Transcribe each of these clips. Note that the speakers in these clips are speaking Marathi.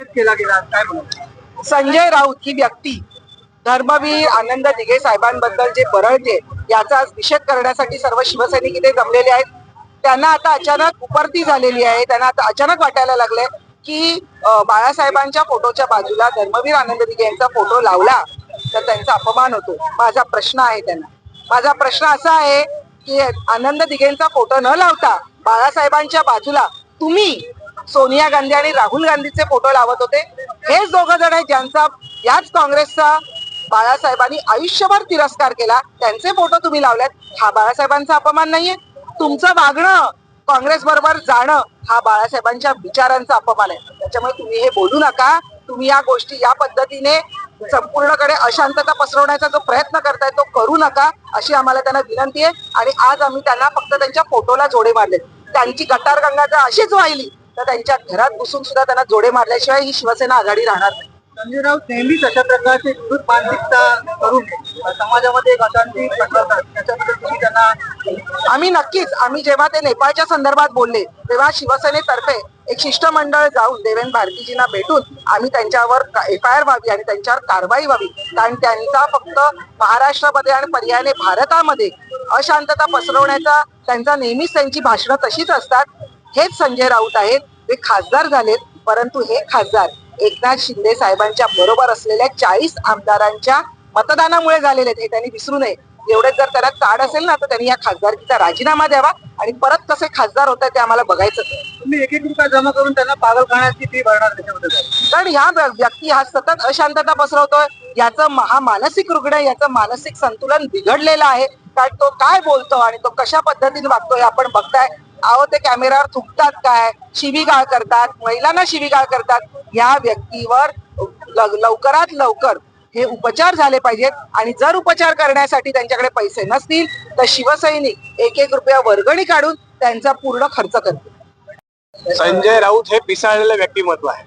केला गेला काय म्हणून संजय राऊत ही व्यक्ती धर्मवीर आनंद दिघे साहेबांबद्दल जे बरळते याचा आज निषेध करण्यासाठी सर्व शिवसैनिक इथे जमलेले आहेत. त्यांना आता अचानक उपरती झालेली आहे त्यांना आता अचानक वाटायला लागलंय की बाळासाहेबांच्या फोटोच्या बाजूला धर्मवीर आनंद दिघे यांचा फोटो लावला तर त्यांचा अपमान होतो. माझा प्रश्न आहे त्यांना. माझा प्रश्न असा आहे की आनंद दिघेंचा फोटो न लावता बाळासाहेबांच्या बाजूला तुम्ही सोनिया गांधी आणि राहुल गांधीचे फोटो लावत होते. हेच दोघ जण आहेत ज्यांचा याच काँग्रेसचा बाळासाहेबांनी आयुष्यभर तिरस्कार केला. त्यांचे फोटो तुम्ही लावल्यात हा बाळासाहेबांचा अपमान नाहीये. तुमचं वागणं काँग्रेस बरोबर जाणं हा बाळासाहेबांच्या विचारांचा अपमान आहे. त्याच्यामुळे तुम्ही हे बोलू नका. तुम्ही या गोष्टी या पद्धतीने संपूर्णकडे अशांतता पसरवण्याचा जो प्रयत्न करताय तो करू नका. अशी आम्हाला त्यांना विनंती आहे. आणि आज आम्ही त्यांना फक्त त्यांच्या फोटोला जोडे मारले त्यांची गटारगंगा जर अशीच वाहिली. तर त्यांच्या घरात घुसून सुद्धा त्यांना जोडे मारल्याशिवाय ही शिवसेना आघाडी राहणार नाही. संजय राऊत नेहमीच अशा प्रकारची विकृत मानसिकता करून समाजामध्ये एक अशांती पसरवतात त्याच्याबद्दल त्यांना आम्ही नक्कीच आम्ही जेव्हा ते नेपाळच्या संदर्भात बोलले तेव्हा शिवसेनेतर्फे एक शिष्टमंडळ जाऊन देवेंद्र भारतीजींना भेटून आम्ही त्यांच्यावर एफ आय आर व्हावी आणि त्यांच्यावर कारवाई व्हावी. कारण त्यांचा फक्त महाराष्ट्रामध्ये आणि पर्यायाने भारतामध्ये अशांतता पसरवण्याचा त्यांचा नेहमीच त्यांची भाषणं तशीच असतात. हेच संजय राऊत आहेत. ते खासदार झालेत परंतु हे खासदार एकनाथ शिंदे साहेबांच्या बरोबर असलेल्या चाळीस आमदारांच्या मतदानामुळे झालेले आहेत. हे त्यांनी विसरू नये. एवढे जर त्याला ताड असेल ना तर त्यांनी या खासदारकीचा राजीनामा द्यावा आणि परत कसे खासदार होत ते आम्हाला बघायचं. तुम्ही एक एक रुपया जमा करून त्यांना पागल खाण्याची फी भरणार त्याच्याबद्दल काय? कारण ह्या व्य- व्यक्ती हा सतत अशांतता पसरवतोय. याचं हा मानसिक रुग्ण याचं मानसिक संतुलन बिघडलेलं आहे. कारण तो काय बोलतो आणि तो कशा पद्धतीने वागतो हे आपण बघताय. अहो ते कॅमेरावर थुकतात काय? शिवीगाळ करतात महिलांना शिवीगाळ करतात. या व्यक्तीवर लवकरात लवकर हे उपचार झाले पाहिजेत आणि जर उपचार करण्यासाठी त्यांच्याकडे पैसे नसतील तर शिवसैनिक एक एक रुपया वर्गणी काढून त्यांचा पूर्ण खर्च करतील. संजय राऊत हे पिसाळलेलं व्यक्तिमत्व आहे.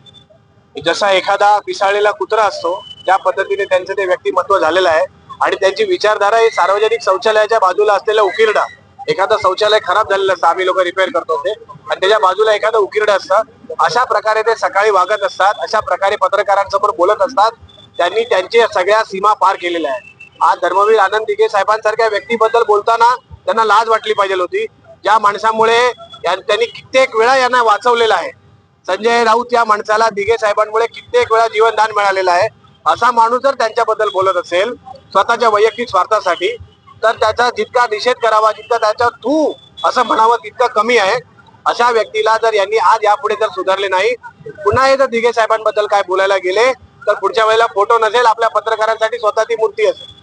जसा एखादा पिसाळलेला कुत्रा असतो त्या पद्धतीने त्यांचं ते व्यक्तिमत्व झालेलं आहे. आणि त्यांची विचारधारा ही सार्वजनिक शौचालयाच्या बाजूला असलेला उकिरडा एखादं शौचालय खराब झालेलं असतं आम्ही लोक रिपेअर करतो ते. आणि त्याच्या बाजूला एखादं उकिरडं असतं. अशा प्रकारे ते सकाळी वागत असतात अशा प्रकारे पत्रकारांसमोर बोलत असतात. त्यांनी त्यांच्या सगळ्या सीमा पार केलेल्या आहेत. आज धर्मवीर आनंद दिघे साहेबांसारख्या व्यक्तीबद्दल बोलताना त्यांना लाज वाटली पाहिजे होती. ज्या माणसामुळे त्यांनी कित्येक वेळा यांना वाचवलेलं आहे. संजय राऊत या माणसाला दिघे साहेबांमुळे कित्येक वेळा जीवनदान मिळालेलं आहे. असा माणूस जर त्यांच्याबद्दल बोलत असेल स्वतःच्या वैयक्तिक स्वार्थासाठी तर त्याचा जितका निषेध करावा जितका त्याचा तू असं म्हणावं तितकं कमी आहे. अशा व्यक्तीला जर यांनी आज यापुढे जर सुधारले नाही पुन्हा हे जर दिघे साहेबांबद्दल काय बोलायला गेले तर पुढच्या वेळेला फोटो नसेल आपल्या पत्रकारांसाठी स्वतःची मूर्ती असेल.